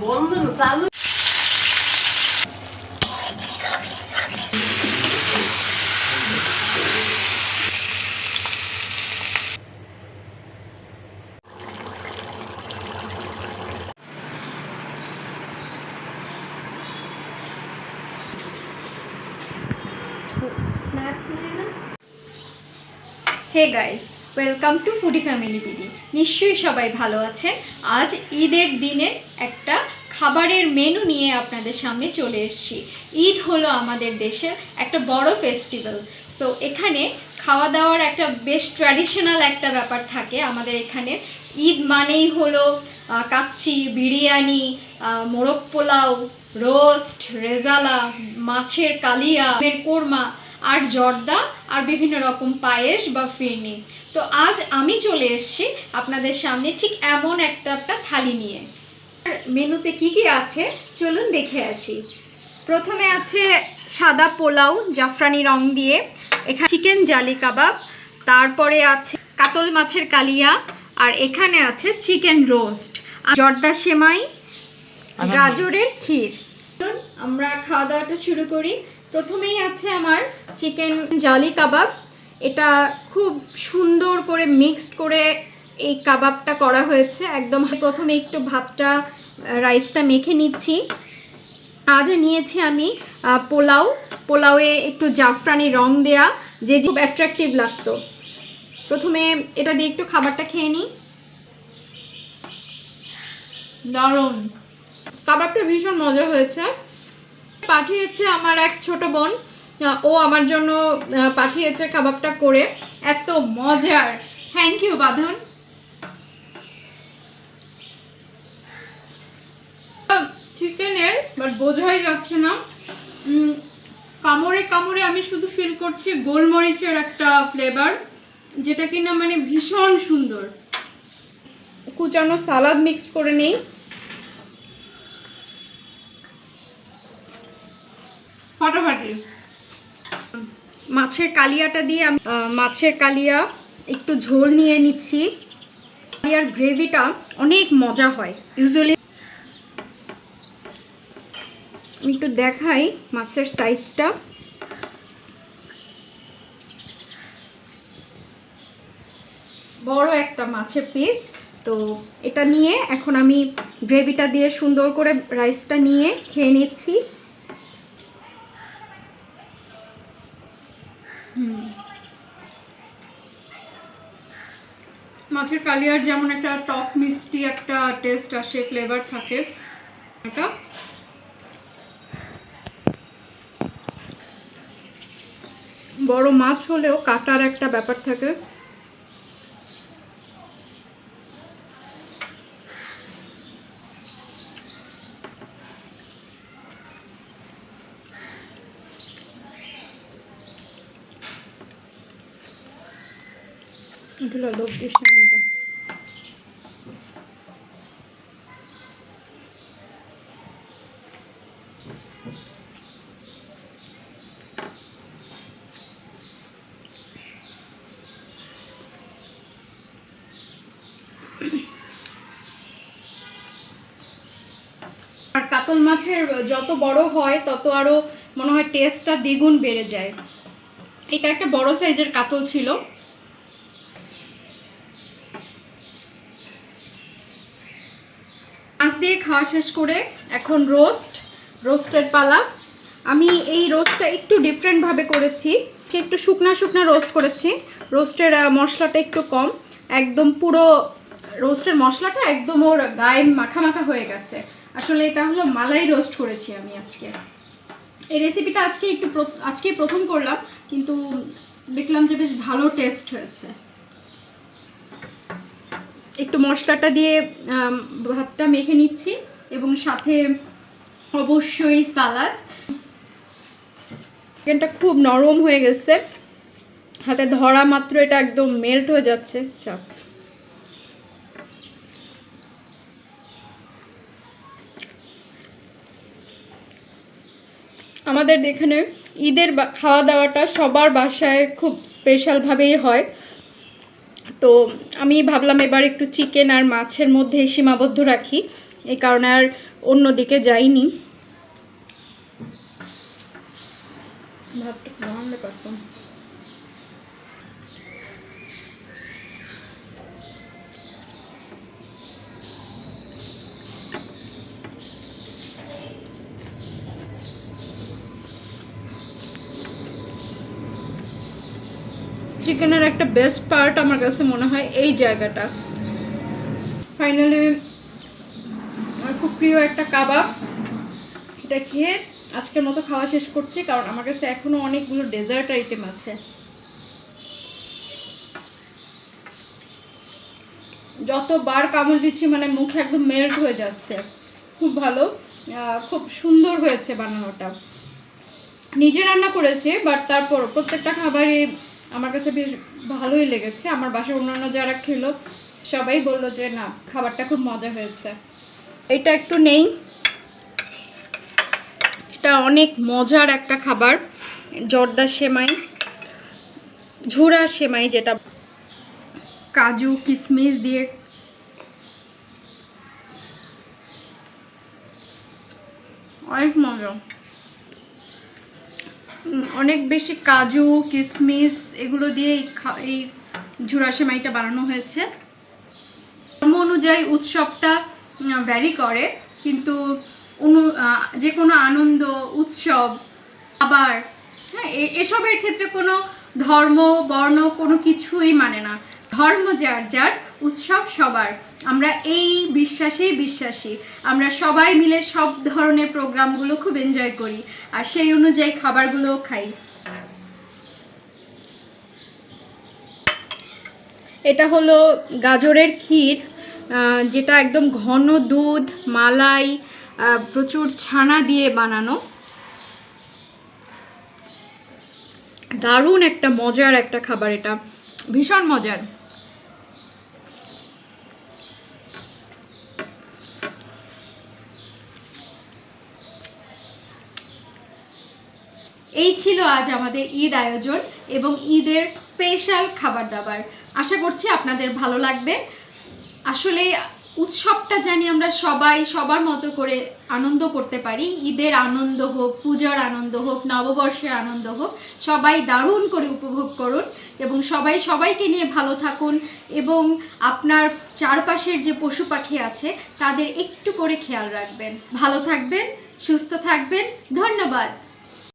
Bondunu tarlı. Hey guys, welcome to foodie family দিদি নিশ্চয়ই সবাই ভালো আছেন। আজ ঈদের দিনের একটা খাবারের মেনু নিয়ে আপনাদের সামনে চলে এসেছি। ঈদ হলো আমাদের দেশের একটা বড় ফেস্টিভ্যাল সো এখানে খাওয়া দাওয়ার একটা বেশ ট্র্যাডিশনাল একটা ব্যাপার থাকে আমাদের এখানে। ঈদ মানেই হলো কাচ্চি, বিরিয়ানি মোরগ পোলাও রোস্ট রেজালা, মাছের কালিয়া কোরমা আর জর্দা আর বিভিন্ন রকম পায়েস বা ফিরনি। তো আজ আমি চলে এসেছি আপনাদের সামনে ঠিক এমন একটা একটা থালি নিয়ে। মেনুতে কি কি আছে? চলুন দেখে আসি। প্রথমে আছে সাদা পোলাও জাফরানি রং দিয়ে এখানে চিকেন জালি কাবাব তারপরে আছে কাতল মাছের কালিয়া আর এখানে আছে চিকেন রোস্ট। জর্দা সেমাই গাজরের ক্ষীর। আমরা খাওয়া দাওয়াটা শুরু করি। প্রথমেই আছে আমার চিকেন জালি কাবাব। এটা খুব সুন্দর করে মিক্সড করে এই কাবাবটা করা হয়েছে। একদম প্রথমে একটু ভাতটা রাইসটা মেখে নিচ্ছি। আজ নিয়েছি আমি পোলাও। পোলাওয়ে একটু জাফরানি রং দেয়া, যে খুব অ্যাট্রাকটিভ লাগতো। প্রথমে এটা দিয়ে একটু খাবারটা খেয়ে নিই। দারুণ। কাবাবটা ভীষণ মজা হয়েছে। পাঠিয়েছে আমার এক ছোট বোন ও আমার জন্য পাঠিয়েছে কাবাবটা করে। এত মজার। থ্যাংক ইউ বাঁধন। চিকেনের বাট বোঝাই যাচ্ছে না। কামড়ে কামড়ে আমি শুধু ফিল করছি গোলমরিচের একটা ফ্লেভার যেটা কিনা মানে ভীষণ সুন্দর। কুচানো সালাদ মিক্স করে নেই। ফাটাফাটি মাছের কালিয়াটা দিয়ে আমি মাছের কালিয়া একটু ঝোল নিয়ে নিচ্ছি। কালিয়ার গ্রেভিটা অনেক মজা হয়। ইউজুয়ালি একটু দেখাই মাছের সাইজটা বড় একটা মাছের পিস তো এটা নিয়ে এখন আমি গ্রেভিটা দিয়ে সুন্দর করে রাইসটা নিয়ে খেয়ে নিচ্ছি। মাছের কালিয়ার যেমন একটা টক মিষ্টি একটা টেস্ট আসে ফ্লেভার থাকে। এটা। বড় মাছ হলেও কাটার একটা ব্যাপার থাকে। এগুলো লোক কাতল মাছের যত বড় হয়, তত আরও মনে হয় টেস্টটা দ্বিগুণ বেড়ে যায়। এটা একটা বড় সাইজের কাতল ছিল। দিয়ে খাওয়া শেষ করে এখন রোস্ট রোস্টের পালা। আমি এই রোস্টটা একটু ডিফারেন্টভাবে করেছি। একটু শুকনা শুকনা রোস্ট করেছি। রোস্টের মশলাটা একটু কম। একদম পুরো রোস্টের মশলাটা একদম ওর গায়ে মাখা হয়ে গেছে। আসলে এটা হলো মালাই রোস্ট করেছি আমি আজকে। এই রেসিপিটা আজকে একটু আজকেই প্রথম করলাম, কিন্তু দেখলাম যে বেশ ভালো টেস্ট হয়েছে। একটু মশলাটা দিয়ে ভাতটা মেখে নিচ্ছি এবং সাথে অবশ্যই সালাদ। চিকেনটা খুব নরম হয়ে গেছে। হাতে ধরা মাত্র এটা একদম মেল্ট হয়ে যাচ্ছে। চাপ। আমাদের এখানে ঈদের খাওয়া দাওয়াটা সবার বাসায় খুব স্পেশালভাবেই হয়। তো আমি ভাবলাম এবার একটু চিকেন আর মাছের মধ্যে সীমাবদ্ধ রাখি। এই কারণে আর অন্যদিকে যাইনি। ভাবটা পারতাম। চিকেনের একটা বেস্ট পার্ট আমার কাছে মনে হয় এই জায়গাটা। ফাইনালি আমার খুব প্রিয় একটা কাবাব। এটা খেয়ে আজকের মতো খাওয়া শেষ করছি, কারণ আমার কাছে এখনও অনেকগুলো ডেজার্ট আইটেম আছে। যতবার কামড় দিচ্ছি মানে মুখে একদম মেল্ট হয়ে যাচ্ছে। খুব ভালো খুব সুন্দর হয়েছে বানানোটা। নিজে রান্না করেছে বাট তারপর প্রত্যেকটা খাবারই আমার কাছে বেশ ভালোই লেগেছে। আমার বাসায় অন্যান্য যারা খেলো, সবাই বলল যে, না, খাবারটা খুব মজা হয়েছে। এটা একটু নেই। এটা অনেক মজার একটা খাবার, জর্দা সেমাই, ঝুরা সেমাই যেটা। কাজু কিশমিশ দিয়ে। অনেক মজা। অনেক বেশি কাজু কিশমিশ এগুলো দিয়ে এই ঝুরা সেমাইটা বানানো হয়েছে। ধর্ম অনুযায়ী উৎসবটা ভ্যারি করে, কিন্তু অনু যে কোনো আনন্দ, উৎসব আবার হ্যাঁ এসবের ক্ষেত্রে কোনো ধর্ম, বর্ণ কোনো কিছুই মানে না। ধর্ম যার যার উৎসব সবার। আমরা এই বিশ্বাসেই বিশ্বাসী। আমরা সবাই মিলে সব ধরনের প্রোগ্রামগুলো খুব এনজয় করি আর সেই অনুযায়ী খাবারগুলোও খাই। এটা হলো গাজরের ক্ষীর যেটা একদম ঘন দুধ, মালাই প্রচুর ছানা দিয়ে বানানো। দারুণ একটা মজার একটা খাবার এটা। ভীষণ মজার। এই ছিল আজ আমাদের ঈদ আয়োজন এবং ঈদের স্পেশাল খাবার দাবার আশা করছি আপনাদের ভালো লাগবে। আসলে উৎসবটা জানি আমরা সবাই সবার মতো করে আনন্দ করতে পারি। ঈদের আনন্দ হোক, পূজার আনন্দ হোক, নববর্ষের আনন্দ হোক, সবাই দারুণ করে উপভোগ করুন এবং সবাই সবাইকে নিয়ে ভালো থাকুন এবং আপনার চারপাশের যে পশু পাখি আছে, তাদের একটু করে খেয়াল রাখবেন। ভালো থাকবেন, সুস্থ থাকবেন। ধন্যবাদ।